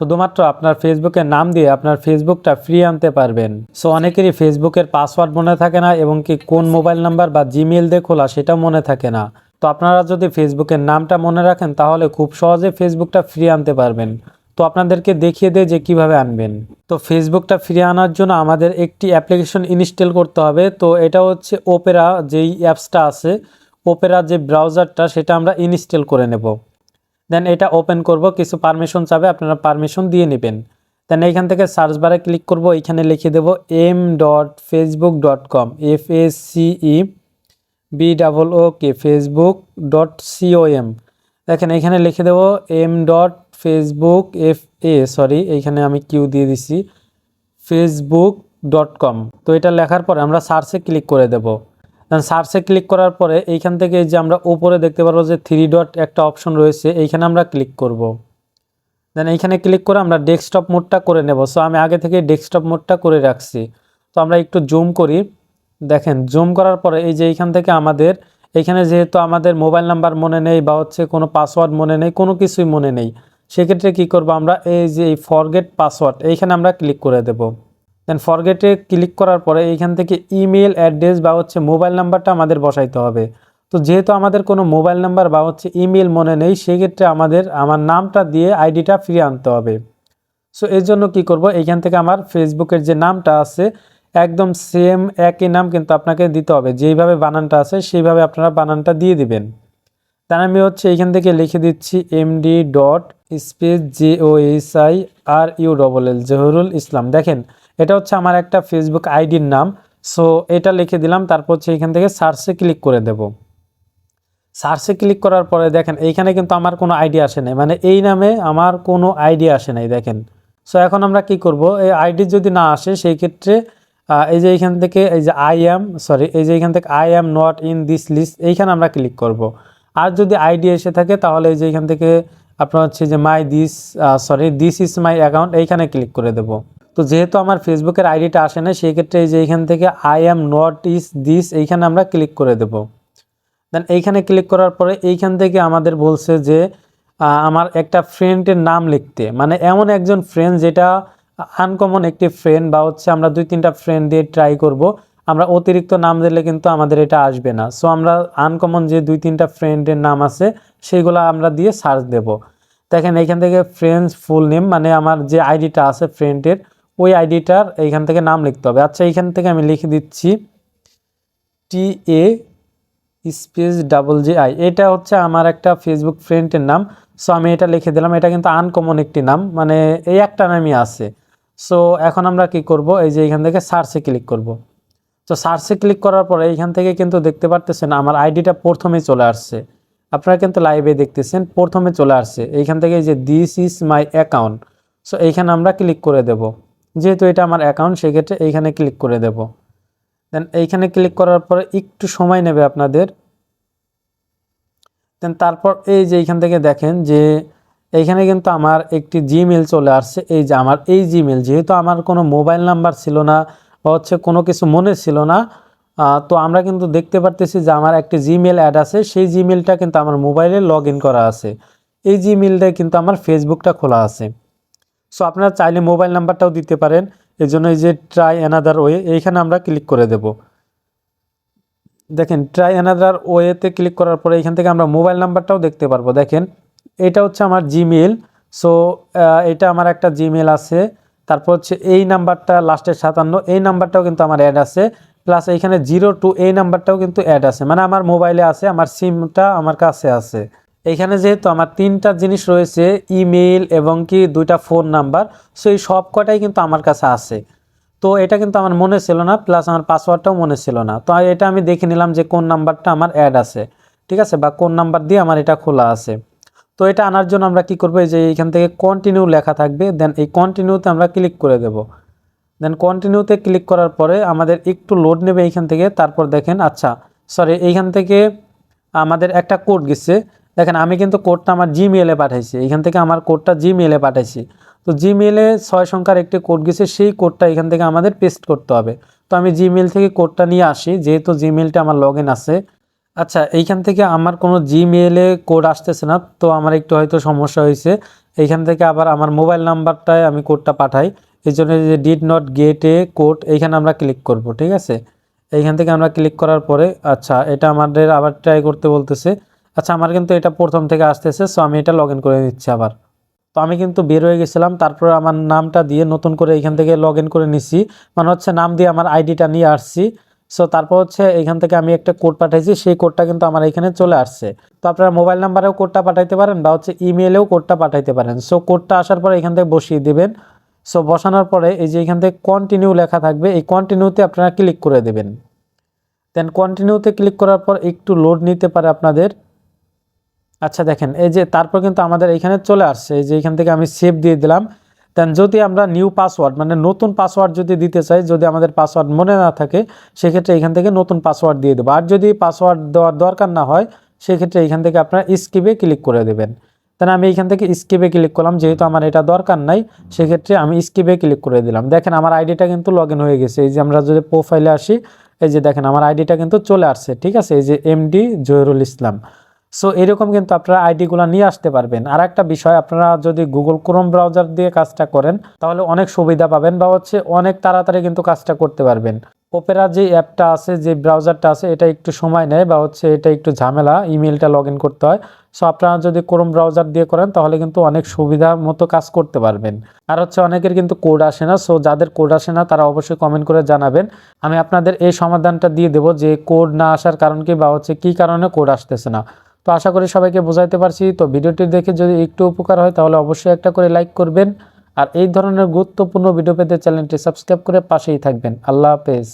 শুধুমাত্র আপনার ফেসবুকের নাম দিয়ে আপনার ফেসবুকটা ফ্রি আনতে পারবেন। সো অনেকেরই ফেসবুকের পাসওয়ার্ড মনে থাকে না এবং কি কোন মোবাইল নাম্বার বা জিমেল দিয়ে খোলা সেটা মনে থাকে না। তো আপনারা যদি ফেসবুকের নামটা মনে রাখেন, তাহলে খুব সহজে ফেসবুকটা ফ্রি আনতে পারবেন। তো আপনাদেরকে দেখিয়ে দেয় যে কীভাবে আনবেন। তো ফেসবুকটা ফিরে আনার জন্য আমাদের একটি অ্যাপ্লিকেশন ইনস্টল করতে হবে। তো এটা হচ্ছে ওপেরা যেই অ্যাপসটা আছে ওপেরা যে ব্রাউজারটা সেটা আমরা ইনস্টল করে নেব। দেন এটা ওপেন করব, কিছু পারমিশন চাবে, আপনারা পারমিশন দিয়ে নেবেন। দেন এইখান থেকে সার্চ বারে ক্লিক করব এখানে লিখে দেব M dot Facebook dot com F S C E B double O K Facebook dot C O M দেখেন এখানে লিখে দেব M dot Facebook F A sorry এইখানে আমি কিউ দিয়ে দিছি ফেসবুক ডট কম তো এটা লেখার পরে আমরা সার্চে ক্লিক করে দেব। সার্চে ক্লিক করার পরে এইখান থেকে যে আমরা উপরে দেখতে পারব যে থ্রি ডট একটা অপশন রয়েছে, এইখানে আমরা ক্লিক করব। দেন এইখানে ক্লিক করে আমরা ডেস্কটপ মোডটা করে নেব। সো আমি আগে থেকে ডেস্কটপ মোডটা করে রাখছি। তো আমরা একটু জুম করি। দেখেন জুম করার পরে এই যে এইখান থেকে আমাদের এখানে যেহেতু আমাদের মোবাইল নাম্বার মনে নেই বা হচ্ছে কোনো পাসওয়ার্ড মনে নেই, কোনো কিছুই মনে নেই, সেক্ষেত্রে কি করব আমরা? এই যে এই ফরগেট পাসওয়ার্ড এইখানে আমরা ক্লিক করে দেব। দেন ফরগেটে ক্লিক করার পরে এইখান থেকে ইমেল অ্যাড্রেস বা হচ্ছে মোবাইল নাম্বারটা আমাদের বসাইতে হবে। তো যেহেতু আমাদের কোনো মোবাইল নাম্বার বা হচ্ছে ইমেল মনে নেই, সেক্ষেত্রে আমাদের, আমার নামটা দিয়ে আইডিটা ফিরিয়ে আনতে হবে। সো এর জন্য কি করব? এইখান থেকে আমার ফেসবুকের যে নামটা আছে, একদম সেম একই নাম কিন্তু আপনাকে দিতে হবে। যেইভাবে বানানটা আছে, সেইভাবে আপনারা বানানটা দিয়ে দিবেন। তার আমি হচ্ছে এইখান থেকে লিখে দিচ্ছি MD dot space J O S I R U double L Jahurul Islam দেখেন এটা হচ্ছে আমার একটা ফেসবুক আইডির নাম। সো এটা লিখে দিলাম, তারপর হচ্ছে এখান থেকে সার্চে ক্লিক করে দেব। সার্চে ক্লিক করার পরে দেখেন, এইখানে কিন্তু আমার কোনো আইডি আসে নাই। মানে এই নামে আমার কোনো আইডি আসে নাই, দেখেন। সো এখন আমরা কি করব? এই আইডি যদি না আসে, সেই ক্ষেত্রে এই যে এইখান থেকে, এই যে আই অ্যাম সরি এই যে এইখান থেকে I am not in this list এইখানে আমরা ক্লিক করব। আর যদি আইডি এসে থাকে, তাহলে এই যে এইখান থেকে আপনার হচ্ছে যে my this sorry this is my account এইখানে ক্লিক করে দেব। তো যেহেতু আমার ফেসবুকের আইডিটা আসে না সেই ক্ষেত্রে এই যে এইখান থেকে I am not is this এইখানে আমরা ক্লিক করে দেব। দেন এইখানে ক্লিক করার পরে এইখান থেকে আমাদের বলছে যে আমার একটা ফ্রেন্ডের নাম লিখতে। মানে এমন একজন ফ্রেন্ড যেটা আনকমন একটি ফ্রেন্ড বা হচ্ছে আমরা দুই তিনটা ফ্রেন্ড দিয়ে ট্রাই করব, আমরা অতিরিক্ত নাম দিলে কিন্তু আমাদের এটা আসবে না। সো আমরা আনকমন যে দুই তিনটা ফ্রেন্ডের নাম আছে, সেইগুলো আমরা দিয়ে সার্চ দেব। দেখেন এইখান থেকে ফ্রেন্ডস ফুল নেম মানে আমার যে আইডিটা আছে ফ্রেন্ডের ওই আইডিটার এইখান থেকে নাম লিখতে হবে। আচ্ছা এইখান থেকে আমি লিখে দিচ্ছি T A space double G I. এটা হচ্ছে আমার একটা ফেসবুক ফ্রেন্ডের নাম। সো আমি এটা লিখে দিলাম। এটা কিন্তু আনকমন একটি নাম। মানে এই একটা নামই আছে। সো এখন আমরা কি করব? এই যে এইখান থেকে সার্চে ক্লিক করব। তো সার্চে ক্লিক করার পরে এইখান থেকে কিন্তু দেখতে পারতেছেন আমার আইডিটা প্রথমে চলে আসছে। আপনারা কিন্তু লাইভে দেখতেছেন, প্রথমে চলে আসছে। এইখান থেকে যে this is my account so এইখানে আমরা ক্লিক করে দেব। যেহেতু এটা আমার অ্যাকাউন্ট সেক্ষেত্রে এইখানে ক্লিক করে দেব। দেন এইখানে ক্লিক করার পরে একটু সময় নেবে আপনাদের। দেন তারপর এই যে এইখান থেকে দেখেন যে এইখানে কিন্তু আমার একটি জিমেল চলে আসছে। এই যে আমার, এই জিমেল যেহেতু আমার কোনো মোবাইল নাম্বার ছিল না বা হচ্ছে কোনো কিছু মনে ছিল না তো আমরা কিন্তু দেখতে পারতেছি যে আমার একটি জিমেল অ্যাড আছে। সেই জিমেলটা কিন্তু আমার মোবাইলে লগ করা আছে। এই জিমেলটায় কিন্তু আমার ফেসবুকটা খোলা আছে। সো আপনারা চাইলে মোবাইল নাম্বারটাও দিতে পারেন। এই জন্য এই যে ট্রাই অ্যানাদার ওয়ে এইখানে আমরা ক্লিক করে দেব। দেখেন ট্রাই অ্যানাদার ওয়েতে ক্লিক করার পরে এখান থেকে আমরা মোবাইল নাম্বারটাও দেখতে পারব। দেখেন, এটা হচ্ছে আমার জিমেল সো এটা আমার একটা জিমেল আছে। তারপর হচ্ছে এই নাম্বারটা লাস্টের সাতান্ন। এই নাম্বারটাও কিন্তু আমার অ্যাড আছে। প্লাস এইখানে জিরো টু এই নাম্বারটাও কিন্তু অ্যাড আছে। মানে আমার মোবাইলে আছে, আমার সিমটা আমার কাছে আছে। এখানে যেহেতু আমার তিনটা জিনিস রয়েছে ইমেল এবং কি দুইটা ফোন নাম্বার সো এই সব কটাই কিন্তু আমার কাছে আছে। তো এটা কিন্তু আমার মনে ছিল না প্লাস আমার পাসওয়ার্ডটাও মনে ছিল না। তো এটা আমি দেখে নিলাম যে কোন নাম্বারটা আমার অ্যাড আছে, ঠিক আছে? বা কোন নাম্বার দিয়ে আমার এটা খোলা আছে। তো এটা আনার জন্য আমরা কি করব যে এইখান থেকে কন্টিনিউ লেখা থাকবে দেন এই কন্টিনিউতে আমরা ক্লিক করে দেব। দেন কন্টিনিউতে ক্লিক করার পরে আমাদের একটু লোড নেবে এইখান থেকে, তারপর দেখেন আচ্ছা সরি এইখান থেকে আমাদের একটা কোড গেছে দেখেন, আমি কিন্তু কোডটা আমার জিমেলে পাঠাইছি। এখান থেকে আমার কোডটা জিমেলে পাঠাইছি। তো জিমেলে ছয় সংখ্যার একটি কোড গেছে, সেই কোডটা এখান থেকে আমাদের পেস্ট করতে হবে। তো আমি জিমেল থেকে কোডটা নিয়ে আসি, যেহেতু জিমেলটা আমার লগ আছে। আচ্ছা এইখান থেকে আমার কোনো জিমেলে কোড আসতেছে না, তো আমার একটু হয়তো সমস্যা হয়েছে। এইখান থেকে আবার আমার মোবাইল নাম্বারটায় আমি কোডটা পাঠাই। এই জন্য যে did not get a code এইখানে আমরা ক্লিক করব, ঠিক আছে? এইখান থেকে আমরা ক্লিক করার পরে আচ্ছা এটা আমাদের আবার ট্রাই করতে বলতেছে। আচ্ছা আমার কিন্তু এটা প্রথম থেকে আসতেছে সো আমি এটা লগ করে নিচ্ছি আবার। তো আমি কিন্তু বের হয়ে গেছিলাম, তারপরে আমার নামটা দিয়ে নতুন করে এইখান থেকে লগ করে নিছি। মানে হচ্ছে নাম দিয়ে আমার আইডিটা নিয়ে আসছি। সো তারপর হচ্ছে এখান থেকে আমি একটা কোড পাঠাইছি, সেই কোডটা কিন্তু আমার এখানে চলে আসছে। তো আপনারা মোবাইল নাম্বারেও কোডটা পাঠাইতে পারেন বা হচ্ছে ইমেলেও কোডটা পাঠাইতে পারেন। সো কোডটা আসার পরে এখান থেকে বসিয়ে দেবেন। সো বসানোর পরে এই যে এখান থেকে কন্টিনিউ লেখা থাকবে, এই কন্টিনিউতে আপনারা ক্লিক করে দেবেন। দেন কন্টিনিউতে ক্লিক করার পর একটু লোড নিতে পারে আপনাদের। আচ্ছা দেখেন, এই যে তারপর কিন্তু আমাদের এখানে চলে আসছে, এই যে এখান থেকে আমি সেভ দিয়ে দিলাম। দেন যদি আমরা নিউ পাসওয়ার্ড মানে নতুন পাসওয়ার্ড যদি দিতে চাই, যদি আমাদের পাসওয়ার্ড মনে না থাকে, সেক্ষেত্রে এখান থেকে নতুন পাসওয়ার্ড দিয়ে দেবো। আর যদি পাসওয়ার্ড দেওয়ার দরকার না হয়, সেক্ষেত্রে এখান থেকে আপনারা স্কিপে ক্লিক করে দেবেন। দেন আমি এখান থেকে স্কিপে ক্লিক করলাম, যেহেতু আমার এটা দরকার নাই, সেক্ষেত্রে আমি স্কিপে ক্লিক করে দিলাম। দেখেন, আমার আইডিটা কিন্তু লগ হয়ে গেছে। এই যে আমরা যদি প্রোফাইলে আসি, এই যে দেখেন, আমার আইডিটা কিন্তু চলে আসছে, ঠিক আছে? এই যে এমডি জহিরুল ইসলাম সো এরকম কিন্তু আপনারা আইডিগুলো নিয়ে আসতে পারবেন। আর একটা বিষয়, আপনারা যদি গুগল ক্রোম ব্রাউজার দিয়ে কাজটা করেন, তাহলে অনেক সুবিধা পাবেন বা হচ্ছে অনেক তাড়াতাড়ি কিন্তু কাজটা করতে পারবেন। ওপেরা যে অ্যাপটা আছে, যে ব্রাউজারটা আছে, এটা একটু সময় নেয় বা হচ্ছে এটা একটু ঝামেলা ইমেলটা লগ করতে হয়। সো আপনারা যদি ক্রোম ব্রাউজার দিয়ে করেন, তাহলে কিন্তু অনেক সুবিধা মতো কাজ করতে পারবেন। আর হচ্ছে অনেকের কিন্তু কোড আসে না সো যাদের কোড আসে না, তারা অবশ্যই কমেন্ট করে জানাবেন। আমি আপনাদের এই সমাধানটা দিয়ে দেবো যে কোড না আসার কারণ কি বা হচ্ছে কী কারণে কোড আসতেছে না। তো আশা করি সবাইকে বোঝাইতে পারছি। তো ভিডিওটি দেখে যদি একটু উপকার হয়, তাহলে অবশ্যই একটা করে লাইক করবেন। আর এই ধরনের গুরুত্বপূর্ণ ভিডিও পেতে চ্যানেলটি সাবস্ক্রাইব করে পাশেই থাকবেন। আল্লাহ হাফেজ।